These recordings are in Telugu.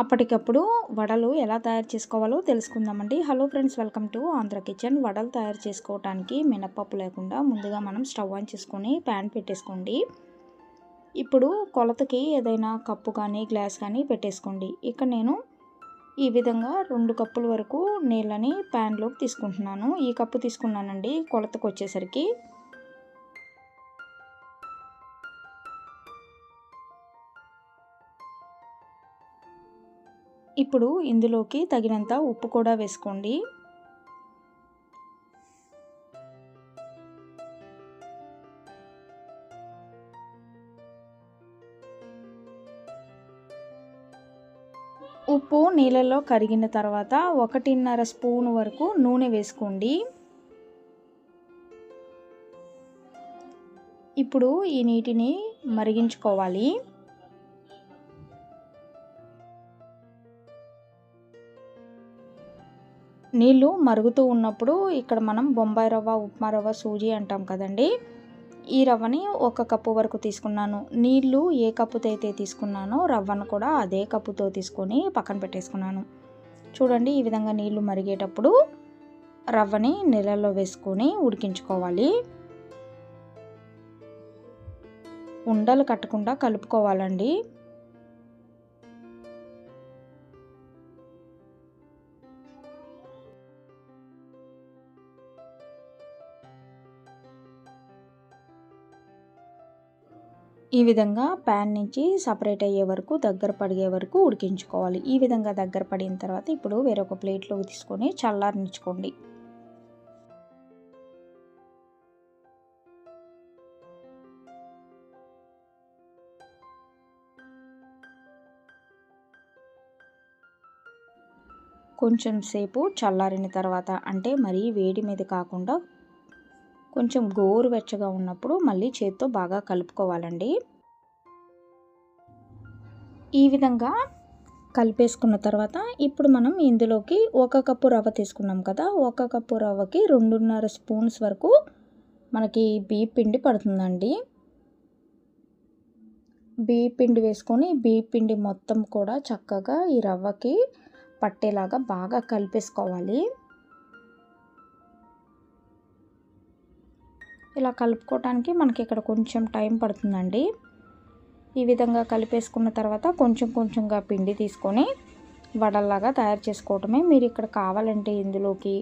అప్పటికప్పుడు వడలు ఎలా తయారు చేసుకోవాలో తెలుసుకుందామండి. Hello friends welcome to Andhra kitchen. వడలు తయారు చేసుకోవడానికి మినప్పప్పు లేకుండా ముందుగా మనం స్టవ్ ఆన్ చేసుకొని ప్యాన్ పెట్టేసుకోండి. ఇప్పుడు కొలతకి ఏదైనా కప్పు కానీ గ్లాస్ కానీ పెట్టేసుకోండి. ఇక్కడ నేను ఈ విధంగా రెండు కప్పుల వరకు నీళ్ళని ప్యాన్లోకి తీసుకుంటున్నాను. ఈ కప్పు తీసుకున్నానండి కొలతకు వచ్చేసరికి. ఇప్పుడు ఇందులోకి తగినంత ఉప్పు కూడా వేసుకోండి. ఉప్పు నీళ్ళలో కరిగిన తర్వాత ఒకటిన్నర స్పూన్ వరకు నూనె వేసుకోండి. ఇప్పుడు ఈ నీటిని మరిగించుకోవాలి. నీళ్ళు మరుగుతూ ఉన్నప్పుడు ఇక్కడ మనం బొంబాయి రవ్వ ఉప్మా రవ్వ సూజీ అంటాం కదండి. ఈ రవ్వని ఒక కప్పు వరకు తీసుకున్నాను. నీళ్ళు ఏ కప్పుతో అయితే తీసుకున్నానో రవ్వను కూడా అదే కప్పుతో తీసుకొని పక్కన పెట్టేసుకున్నాను. చూడండి ఈ విధంగా నీళ్ళు మరిగేటప్పుడు రవ్వని నీళ్ళలో వేసుకొని ఉడికించుకోవాలి. ఉండలు కట్టకుండా కలుపుకోవాలండి. ఈ విధంగా ప్యాన్ నుంచి సపరేట్ అయ్యే వరకు దగ్గర పడిగే వరకు ఉడికించుకోవాలి. ఈ విధంగా దగ్గర పడిన తర్వాత ఇప్పుడు వేరొక ప్లేట్లోకి తీసుకొని చల్లారనిచ్చుకోండి. కొంచెం సేపు చల్లారిన తర్వాత అంటే మరీ వేడి మీద కాకుండా కొంచెం గోరువెచ్చగా ఉన్నప్పుడు మళ్ళీ చేత్తో బాగా కలుపుకోవాలండి. ఈ విధంగా కలిపేసుకున్న తర్వాత ఇప్పుడు మనం ఇందులోకి ఒక కప్పు రవ్వ తీసుకున్నాం కదా ఒక కప్పు రవ్వకి రెండున్నర స్పూన్స్ వరకు మనకి బియ్య పిండి పడుతుందండి. బియ్య పిండి వేసుకొని బియ్య పిండి మొత్తం కూడా చక్కగా ఈ రవ్వకి పట్టేలాగా బాగా కలిపేసుకోవాలి. ఇలా కలుపుకోవటానికి మనకి ఇక్కడ కొంచెం టైం పడుతుందండి. ఈ విధంగా కలిపేసుకున్న తర్వాత కొంచెం కొంచెంగా పిండి తీసుకొని వడల్లాగా తయారు చేసుకోవటమే. మీరు ఇక్కడ కావాలంటే ఇందులోకి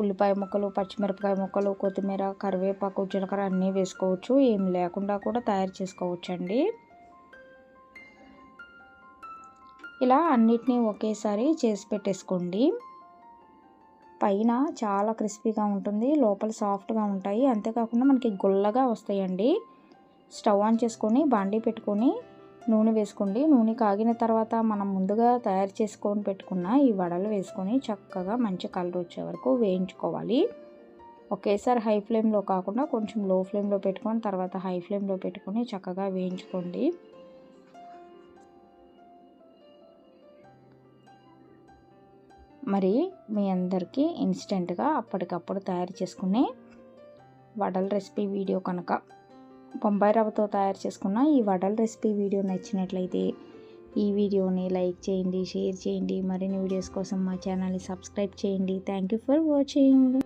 ఉల్లిపాయ ముక్కలు పచ్చిమిరపకాయ ముక్కలు కొత్తిమీర కరివేపాకు జీలకర్ర అన్నీ వేసుకోవచ్చు. ఏం లేకుండా కూడా తయారు చేసుకోవచ్చు అండి ఇలా అన్నిటినీ ఒకేసారి చేసి పెట్టేసుకోండి. పైన చాలా క్రిస్పీగా ఉంటుంది లోపల సాఫ్ట్గా ఉంటాయి. అంతేకాకుండా మనకి గుల్లగా వస్తాయండి. స్టవ్ ఆన్ చేసుకొని బాండీ పెట్టుకొని నూనె వేసుకోండి. నూనె కాగిన తర్వాత మనం ముందుగా తయారు చేసుకొని పెట్టుకున్న ఈ వడలు వేసుకొని చక్కగా మంచి కలర్ వచ్చే వరకు వేయించుకోవాలి. ఒకేసారి హై ఫ్లేమ్లో కాకుండా కొంచెం లో ఫ్లేమ్లో పెట్టుకొని తర్వాత హై ఫ్లేమ్లో పెట్టుకొని చక్కగా వేయించుకోండి. మరి మీ అందరికీ ఇన్స్టెంట్గా అప్పటికప్పుడు తయారు చేసుకునే వడల రెసిపీ వీడియో కనుక బొంబాయి రవ్వతో తయారు చేసుకున్న ఈ వడల రెసిపీ వీడియో నచ్చినట్లయితే ఈ వీడియోని లైక్ చేయండి షేర్ చేయండి. మరిన్ని వీడియోస్ కోసం మా ఛానల్ని సబ్స్క్రైబ్ చేయండి. Thank you for watching